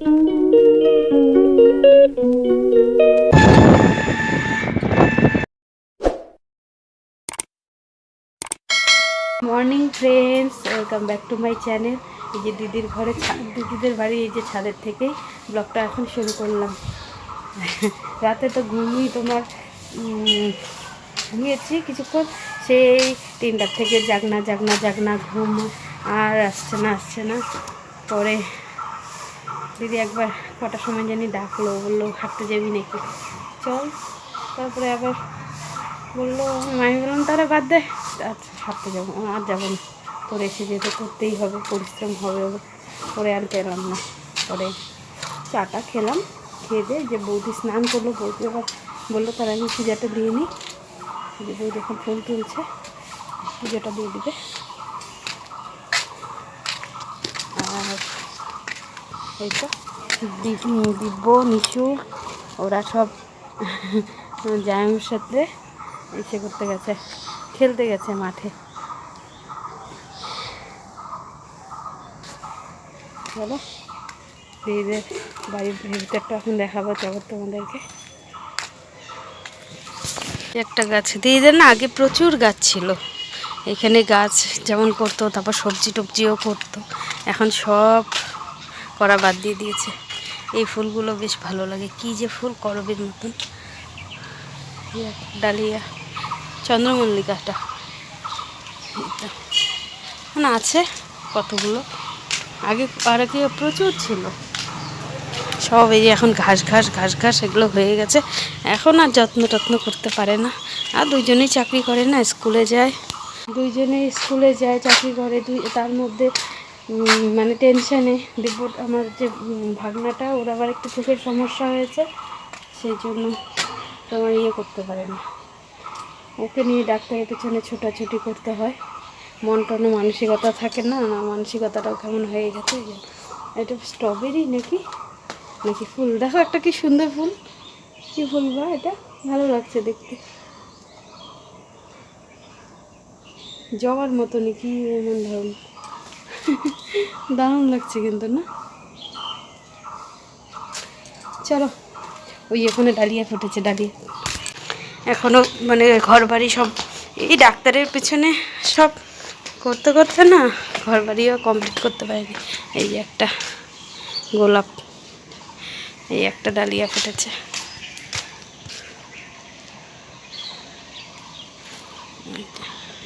Morning friends, welcome back to my channel. এই যে দিদির ঘরে দিদিদের বাড়ি, এই যে ছাদের থেকেই ব্লগটা এখন শুরু করলাম। রাতে তো ঘুমিয়ে তোমার ঘুমিয়েছি কিছুক্ষণ। সেই তিনটার থেকে জাগনা জাগনা জাগনা, ঘুম। আর আসছে না আসছে না। পরে দিদি একবার কটার সময় জানি ডাকলো, বলল, হাঁটতে যাবি নাকি? চল। তারপরে আবার বলল আমি বললাম তারা বাদ দে। আচ্ছা হাঁটতে যাব আর যাব না। তোর এসে যেতে করতেই হবে, পরিশ্রম হবে পরে আর গেলাম না। পরে চাটা খেলাম, খেয়ে দিয়ে যে বৌদি স্নান করল, বৌদি আবার বলল, তার আমি পূজাটা দিয়ে নিই যে বৌদি এখন ফুল তুলছে, পুজোটা দিয়ে দিবে আর এই তো দিব্য, নিশু, ওরা সব জায়ের সাথে এসে করতে গেছে, খেলতে গেছে মাঠে। চলো দিদিদের বাড়ির ভিতরটা এখন দেখাবো জগৎ তোমাদেরকে। একটা গাছ, দিদিদের না আগে প্রচুর গাছ ছিল। এখানে গাছ যেমন করতো, তারপর সবজি টবজিও করতো। এখন সব করা বাদ দিয়ে দিয়েছে। এই ফুলগুলো বেশ ভালো লাগে। কি যে ফুল করবের মতন। ডালিয়া, চন্দ্রমল্লিকাটা। এটা। না, আছে কতগুলো? আগে আর কি প্রচুর ছিল। সব এই এখন ঘাস ঘাস ঘাস ঘাস এগুলো হয়ে গেছে। এখন আর যত্ন টত্ন করতে পারে না। আর দুইজনেই চাকরি করে না, স্কুলে যায়। দুইজনেই স্কুলে যায়, চাকরি করে। দুই, তার মধ্যে মানে টেনশানে দিব্য আমার যে ভাগনাটা, ওর আবার একটু চোখের সমস্যা হয়েছে, সেই জন্য তোমার ইয়ে করতে পারে না। ওকে নিয়ে ডাক্তারের পেছনে ছোটাছুটি করতে হয়। মন টনে মানসিকতা থাকে না না, মানসিকতাটাও কেমন হয়ে গেছে। এটা স্ট্রবেরি নাকি? নাকি ফুল? দেখো একটা কি সুন্দর ফুল। কি ফুল বা এটা? ভালো লাগছে দেখতে। জবার মতো নাকি এমন ধরুন দারুণ লাগছে কিন্তু, না? চলো। ওই এখানে ডালিয়া ফুটেছে ডালিয়া এখনও মানে ঘর বাড়ি সব, এই ডাক্তারের পেছনে সব করতে করতে না ঘর বাড়িও কমপ্লিট করতে পারিনি। এই একটা গোলাপ, এই একটা ডালিয়া ফুটেছে।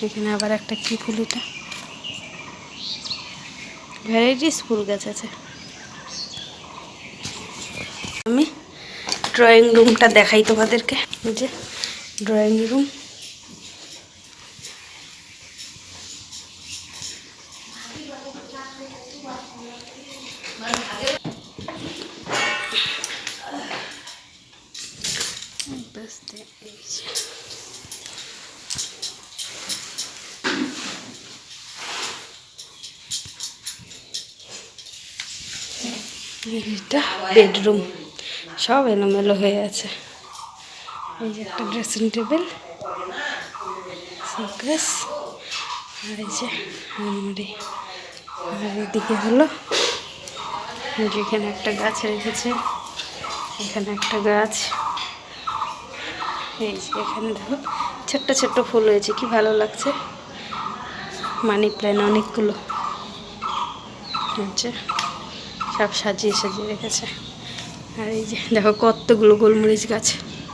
এখানে আবার একটা কি ফুল এটা? ভ্যারাইটিস স্কুল গাছ আছে। আমি ড্রয়িং রুমটা দেখাই তোমাদেরকে। যে ড্রয়িং রুম। এটা বেডরুম সব এলোমেলো হয়ে আছে। এই যে একটা ড্রেসিং টেবিল আর এই যে আলমারি। আর এদিকে হলো এখানে একটা গাছ রেখেছে, এখানে একটা গাছ। এই যে এখানে দেখো, ছোট্ট ছোট্ট ফুল হয়েছে, কি ভালো লাগছে। মানি প্ল্যান অনেকগুলো। হচ্ছে সব সাজিয়ে সাজিয়ে রেখেছে। আর এই যে দেখো কতগুলো গোলমরিচ গাছ।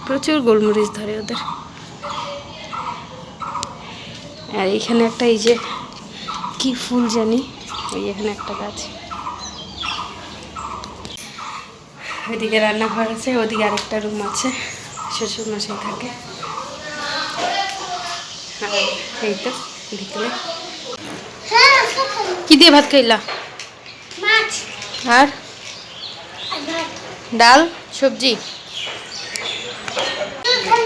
প্রচুর গোলমরিচ ধরে ওদের। আর এখানে একটা এই যে কি ফুল জানি? ওই এখানে একটা গাছ। ওইদিকে রান্নাঘর আছে ওদিকে আরেকটা রুম আছে। শ্বশুর মশাই থাকে। আর এই তো ভিতরে কি দিয়ে ভাত খাইলা? মাছ। আর ডাল? সবজি।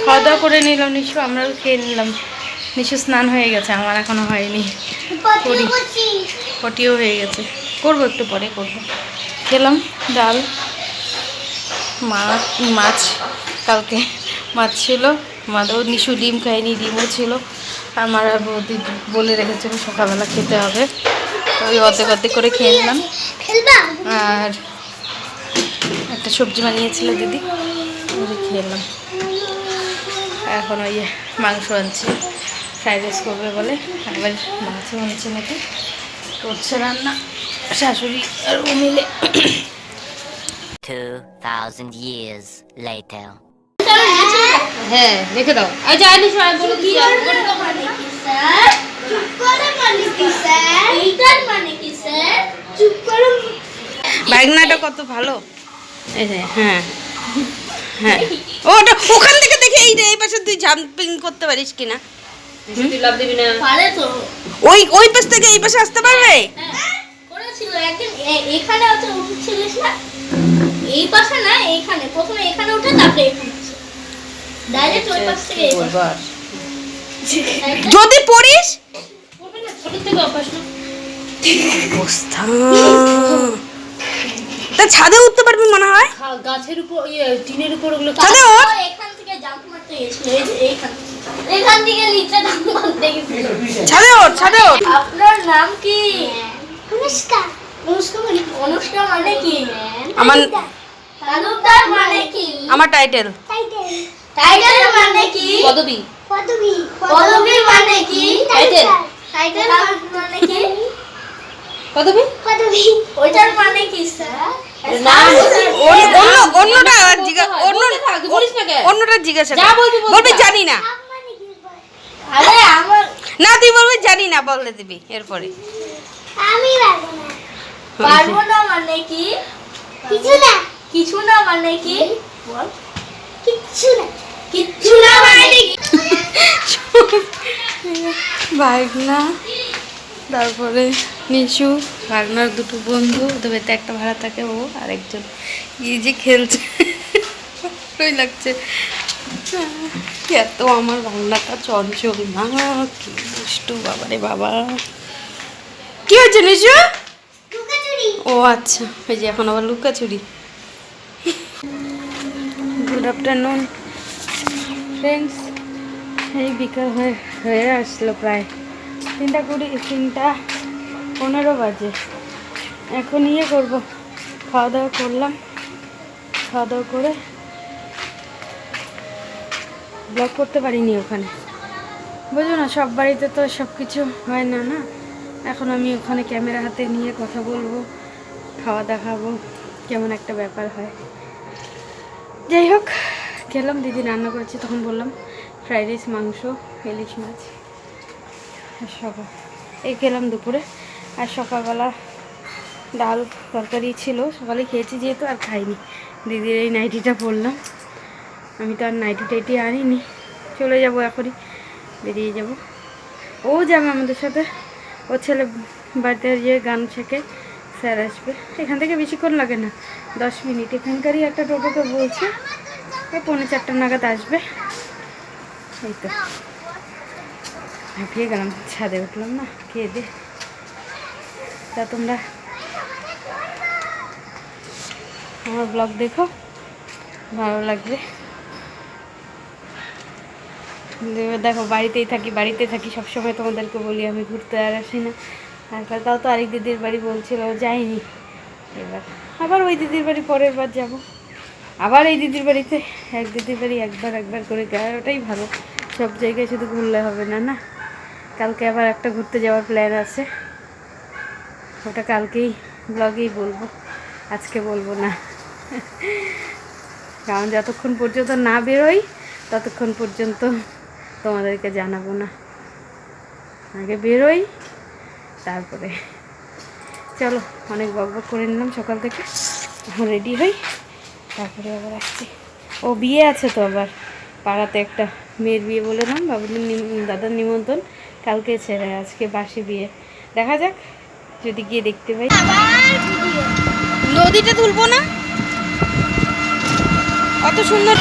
খাওয়া দাওয়া করে নিলাম, নিশু, আমরাও খেয়ে নিলাম। নিশু স্নান হয়ে গেছে, আমার এখনও হয়নি। করি। পটি পটিও হয়ে গেছে। করব একটু পরে, করব। খেলাম ডাল মাছ মাছ, কালকে মাছ ছিল। মাদও নিশু ডিম খায়নি, ডিমও ছিল। আমার বৌদি বলে রেখেছিল, সকালবেলা খেতে হবে। ওই অর্ধেক অর্ধেক করে খেয়ে নিলাম। আর একটা সবজি বানিয়েছিল দিদি খেয়ে খেলাম এখন ওই মাংস আনছি ফ্রাইড রাইস করবে বলে। আবার মাংস আনছে নাকি। করছে রান্না শাশুড়ি আর ও মিলে। 2,000 years later. হ্যাঁ রেখে দাও। সবাই বলে কি মানে কি স্যার চুপ করে মানে কি স্যার এইটার মানে কি স্যার চুপ করে বাইকনাটা কত ভালো। এই যে হ্যাঁ। হ্যাঁ। ওটা ওখান থেকে দেখে এই রে এই পাশে তুই জাম্পিং করতে পারিস কিনা। ওই ওই পাশ থেকে এই পাশে আসতে পারবে? হ্যাঁ করেছিল। একদিন এ- এখানে হচ্ছে না? এই পাশে না এইখানে প্রথমে এখানে উঠে তারপরে ডাইরেক্ট ওই পাশ থেকে যদি পড়িস পড়বে না, ছোট থেকে অভ্যাস না। অবস্থা। তা ছাদে উঠতে পারবি মনে হয়? গাছের উপর ইয়ে টিনের উপর ওগুলো ছাদে ওঠ। এখান থেকে জাম্প মারতে গেছিল এইখান এখান থেকে নিচে জাম্প মারতে গেছিল ছাদে ওঠ ছাদে ওঠ। আপনার নাম কি? অনুষ্কা। অনুষ্কা মানে অনুষ্কা মানে কি? আমার তালুকদার মানে কি? আমার টাইটেল টাইটেল মানে কি? পদবী। পদবী। পদবী মানে কি? টাইটেল টাইটেল মানে কি পদবী? পদবী। ওইটার মানে কি স্যার অন্যটা আর জিজ্ঞা অন্য বলিস না কেন? অন্যটা জিজ্ঞাসা যা বলবি বলবি জানি না। আরে আমার না তুই বলবি জানি না বলে দিবি এরপরে। আমি পারব না। পারব না মানে কি? কিছু না। কিছু না মানে কি? বল। কিচ্ছু না। কিচ্ছু না মানে কি? ভাগনা তারপরে নিশু ভাগনার দুটো বন্ধু ওদের বাড়িতে একটা ভাড়া থাকে ও আর একজন যে খেলছে। ভালোই লাগছে। এত আমার ভাগনাটা চঞ্চল। না কি দুষ্টু বাবারে বাবা। কি হয়েছে নিশু? ও আচ্ছা ওই যে এখন আবার লুকাচুরি। Good afternoon. ফ্রেন্ডস এই বিকাল হয়ে হয়ে আসলো প্রায় তিনটা কুড়ি, তিনটা পনেরো বাজে। এখন ইয়ে করব, খাওয়া দাওয়া করলাম। খাওয়া দাওয়া করে ব্লগ করতে পারিনি ওখানে। বুঝো না, সব বাড়িতে তো সব কিছু হয় না না? এখন আমি ওখানে ক্যামেরা হাতে নিয়ে কথা বলব, খাওয়া দেখাবো, কেমন একটা ব্যাপার হয়। যাই হোক খেলাম দিদি রান্না করেছে, তখন বললাম ফ্রাইড রাইস মাংস, ইলিশ মাছ। আর সকাল এই খেলাম দুপুরে। আর সকালবেলা ডাল তরকারি ছিল। সকালে খেয়েছি যেহেতু, আর খাইনি। দিদির এই নাইটিটা পরলাম আমি তো আর নাইটি টাইটি আনিনি। চলে যাব এখনই। বেরিয়ে যাব। ও যাবে আমাদের সাথে। ও ছেলে বাড়িতে গিয়ে গান শেখে, স্যার আসবে। এখান থেকে বেশিক্ষণ লাগে না। দশ মিনিট। এখানকারই একটা টোটোকে বলছে পৌনে চারটা নাগাদ আসবে। এই তো হাঁপিয়ে গেলাম, ছাদে উঠলাম না, খেয়ে দিয়ে। তা তোমরা আমার ব্লগ দেখো, ভালো লাগবে। দেখো বাড়িতেই থাকি বাড়িতে থাকি, সবসময় তোমাদেরকে বলি, আমি ঘুরতে আর আসি না। আর তাও তো আরেক দিদির বাড়ি বলছিল, যাইনি। এবার আবার ওই দিদির বাড়ি পরের বার যাব। আবার এই দিদির বাড়িতে, এক দিদির বাড়ি একবার একবার করে গেলে ওটাই ভালো। সব জায়গায় শুধু ঘুরলে হবে না না? কালকে আবার একটা ঘুরতে যাওয়ার প্ল্যান আছে। ওটা কালকেই ব্লগেই বলব। আজকে বলব না। কারণ যতক্ষণ পর্যন্ত না বেরোই, ততক্ষণ পর্যন্ত তোমাদেরকে জানাব না। আগে বেরোই, তারপরে। চলো, অনেক বক বক করে নিলাম সকাল থেকে। এখন রেডি হই। তারপরে আবার আসছি। ও বিয়ে আছে তো আবার। পাড়াতে একটা মেয়ের বিয়ে বলে নাম বাবুদের দাদার নিমন্ত্রণ। কালকে ছেড়ে, আজকে বাসি বিয়ে। দেখা যাক, যদি গিয়ে দেখতে পাই। নদীটা তুলবো না? অত সুন্দর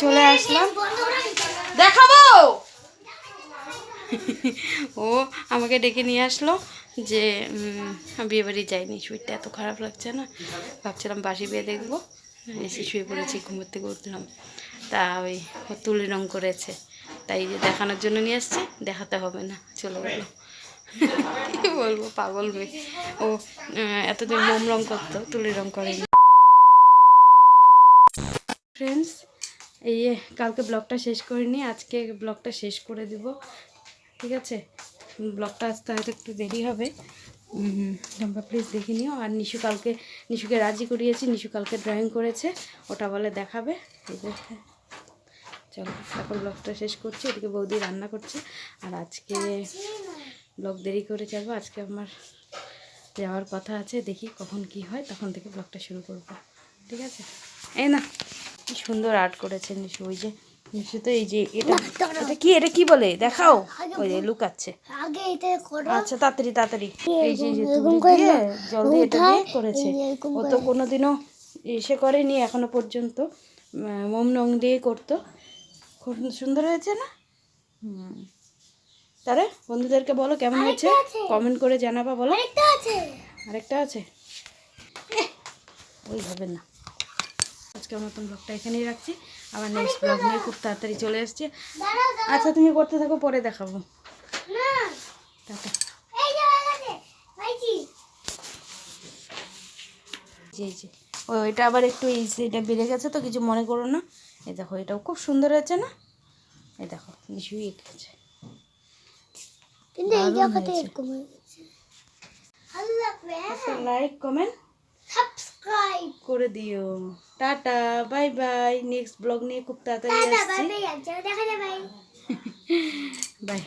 চলে আসলাম। দেখাবো! ও আমাকে ডেকে নিয়ে আসলো যে বিয়ে বাড়ি যাইনি শরীরটা এত খারাপ লাগছে না। ভাবছিলাম বাসি বিয়ে দেখব। এসে শুয়ে পড়েছি ঘুমোতে উঠলাম। তা ওই ও তুলি রং করেছে। তাই যে দেখানোর জন্য নিয়ে আসছে দেখাতে হবে না চলে গেল। কি বলব পাগল মেয়ে। ও এতদিন মোম রং করতো তুলি রং করেনি। ফ্রেন্ডস এই কালকে ব্লগটা শেষ করিনি, আজকে ব্লগটা শেষ করে দিব। ঠিক আছে? ব্লগটা আসতে হয়তো একটু দেরি হবে। তোমরা প্লিজ দেখে নিও। আর নিশু কালকে, নিশুকে রাজি করিয়েছি, নিশু কালকে ড্রয়িং করেছে। ওটা বলে দেখাবে। ঠিক আছে চলো, এখন ব্লগটা শেষ করছি। এদিকে বৌদি রান্না করছে। আর আজকে ব্লগ দেরি করে যাব আজকে আমার যাওয়ার কথা আছে। দেখি কখন কি হয়। তখন থেকে ব্লগটা শুরু করব। ঠিক আছে? এই না। কি সুন্দর আর্ট করেছে নিশু ওই যে নিশু তো এই যে এটা এটা কি এটা কি বলে? দেখাও। ওই যে লুকাচ্ছে। আচ্ছা তাড়াতাড়ি তাড়াতাড়ি। এই যে এই যে তুলি দিয়ে জল দিয়ে এটা দিয়ে করেছে। ও তো কোনোদিনও এসে করেনি এখনও পর্যন্ত। মোম রং দিয়ে করতো। খুব সুন্দর হয়েছে না? হুম। তারে বন্ধুদেরকে বলো কেমন হয়েছে? কমেন্ট করে জানাবা বলো। আরেকটা আছে। আরেকটা আছে। ওই হবে না। আজকের মতন ব্লগটা এখানেই রাখছি। আবার নেক্সট ব্লগ নিয়ে খুব তাড়াতাড়ি চলে এসছে আচ্ছা তুমি করতে থাকো পরে দেখাবো। জি জি ওই ওইটা আবার একটু এই এটা বেড়ে গেছে তো কিছু মনে করো না। এই দেখো এটাও খুব সুন্দর হয়েছে না? এই দেখো হয়ে গেছে লাইক কমেন্ট সাবস্ক্রাইব করে দিও। Tata bye bye. Next blog নিয়ে খুব তাড়াতাড়ি আসছি। বাই দেখা যাবে। বাই।